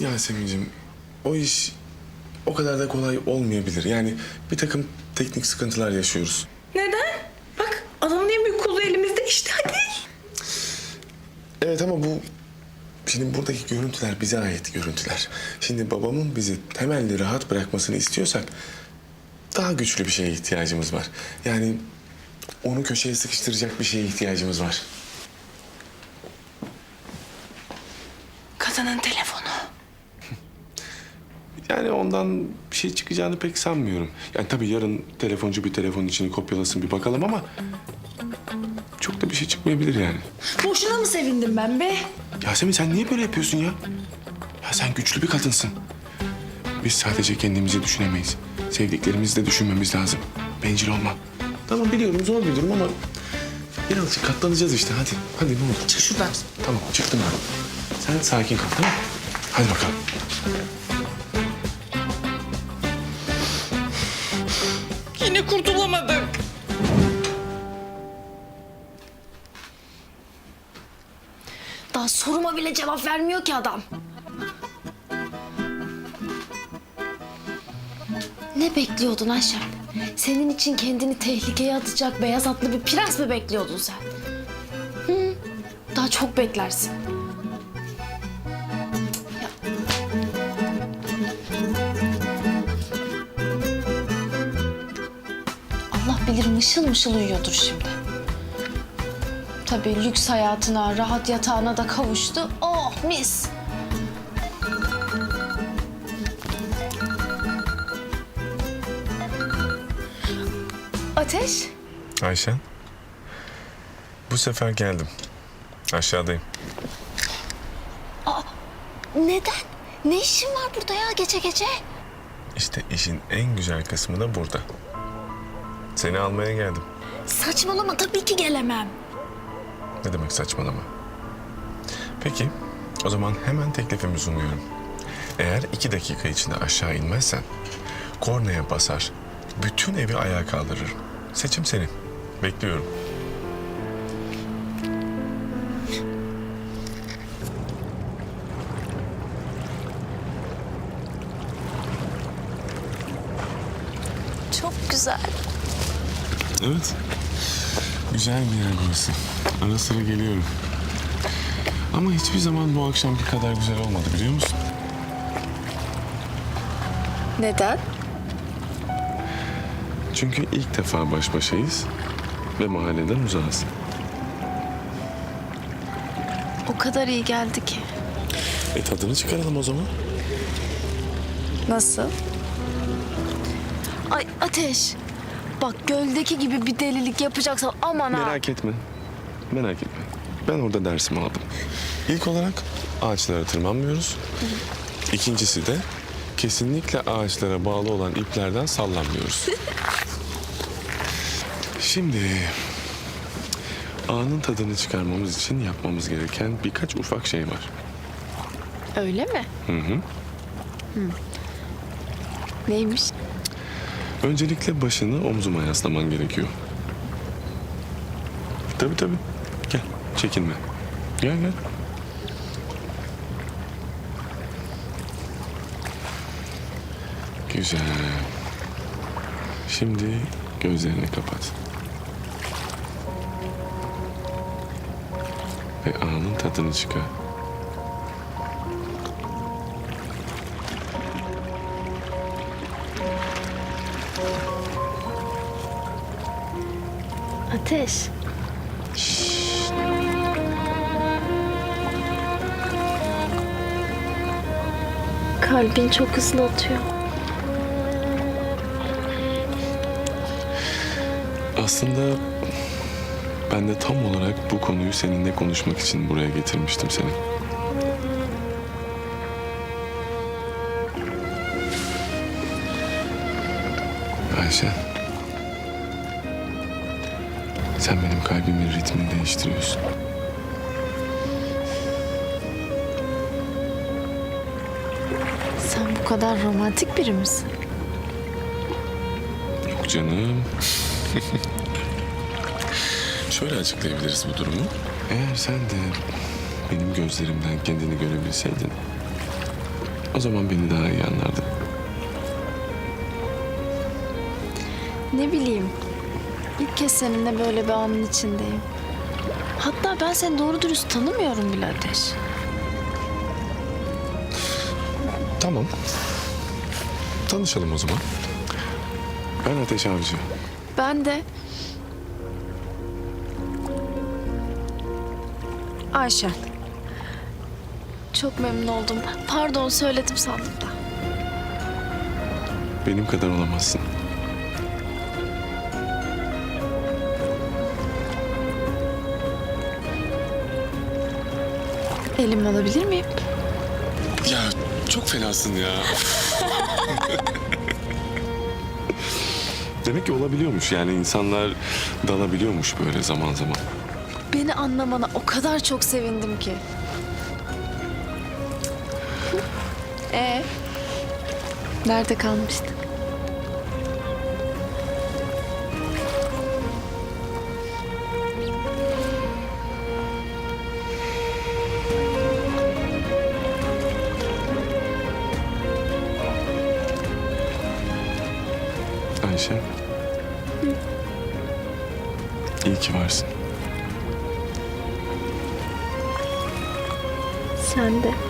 Yasemin'cim o iş o kadar da kolay olmayabilir. Yani bir takım teknik sıkıntılar yaşıyoruz. Neden? Bak adamın en büyük kolu elimizde işte hadi. Evet ama bu şimdi buradaki görüntüler bize ait görüntüler. Şimdi babamın bizi temelli rahat bırakmasını istiyorsak daha güçlü bir şeye ihtiyacımız var. Yani onu köşeye sıkıştıracak bir şeye ihtiyacımız var. Kadının telefonu. Yani ondan bir şey çıkacağını pek sanmıyorum. Yani tabii yarın telefoncu bir telefonun içini kopyalasın bir bakalım ama... ...çok da bir şey çıkmayabilir yani. Boşuna mı sevindim ben be? Yasemin sen niye böyle yapıyorsun ya? Ya sen güçlü bir kadınsın. Biz sadece kendimizi düşünemeyiz. Sevdiklerimizi de düşünmemiz lazım. Bencil olma. Tamam biliyorum zor bir durum ama... ...birazcık katlanacağız işte hadi. Hadi ne olur. Çık şuradan. Tamam çıktım ben. Sen sakin kal tamam mı? Hadi bakalım. Yine kurtulamadık. Daha soruma bile cevap vermiyor ki adam. Ne bekliyordun Ayşem? Senin için kendini tehlikeye atacak beyaz atlı bir prens mi bekliyordun sen? Hı, daha çok beklersin. Bilir mışıl mışıl uyuyordur şimdi. Tabii lüks hayatına, rahat yatağına da kavuştu. Oh mis. Ateş, Ayşen. Bu sefer geldim. Aşağıdayım. neden? Ne işin var burada ya gece gece? İşte işin en güzel kısmı da burada. Seni almaya geldim. Saçmalama tabii ki gelemem. Ne demek saçmalama? Peki, o zaman hemen teklifimi sunuyorum. Eğer iki dakika içinde aşağı inmezsen, kornaya basar, bütün evi ayağa kaldırırım. Seçim senin. Bekliyorum. Çok güzel. Evet. Güzel bir yer burası. Ara sıra geliyorum. Ama hiçbir zaman bu akşamki kadar güzel olmadı biliyor musun? Neden? Çünkü ilk defa baş başayız ve mahalleden uzağız. O kadar iyi geldi ki. E tadını çıkaralım o zaman. Nasıl? Ay Ateş. Bak göldeki gibi bir delilik yapacaksan aman ha. Merak etme. Merak etme. Ben orada dersimi aldım. İlk olarak ağaçlara tırmanmıyoruz. İkincisi de kesinlikle ağaçlara bağlı olan iplerden sallanmıyoruz. Şimdi anın tadını çıkarmamız için yapmamız gereken birkaç ufak şey var. Öyle mi? Hı hı. Neymiş? Öncelikle başını omzuma yaslaman gerekiyor. Tabii tabii. Gel, çekinme. Gel gel. Güzel. Şimdi gözlerini kapat. Ve anın tadını çıkar. Ateş. Kalbin çok hızlı atıyor. Aslında ben de tam olarak bu konuyu seninle konuşmak için buraya getirmiştim seni. Ayşe. Sen benim kalbimin ritmini değiştiriyorsun. Sen bu kadar romantik biri misin? Yok canım. Şöyle açıklayabiliriz bu durumu. Eğer sen de benim gözlerimden kendini görebilseydin... O zaman beni daha iyi anlardın. Ne bileyim. İlk kez seninle böyle bir anın içindeyim. Hatta ben seni doğru dürüst tanımıyorum bile Ateş. Tamam. Tanışalım o zaman. Ben Ateş Avcı. Ben de... Ayşen. Çok memnun oldum. Pardon söyledim sandım da. Benim kadar olamazsın. Elimi alabilir miyim? Ya çok fenasın ya. Demek ki olabiliyormuş yani insanlar dalabiliyormuş böyle zaman zaman. Beni anlamana o kadar çok sevindim ki. E Nerede kalmıştık? Ayşe. İyi ki varsın. Sen de.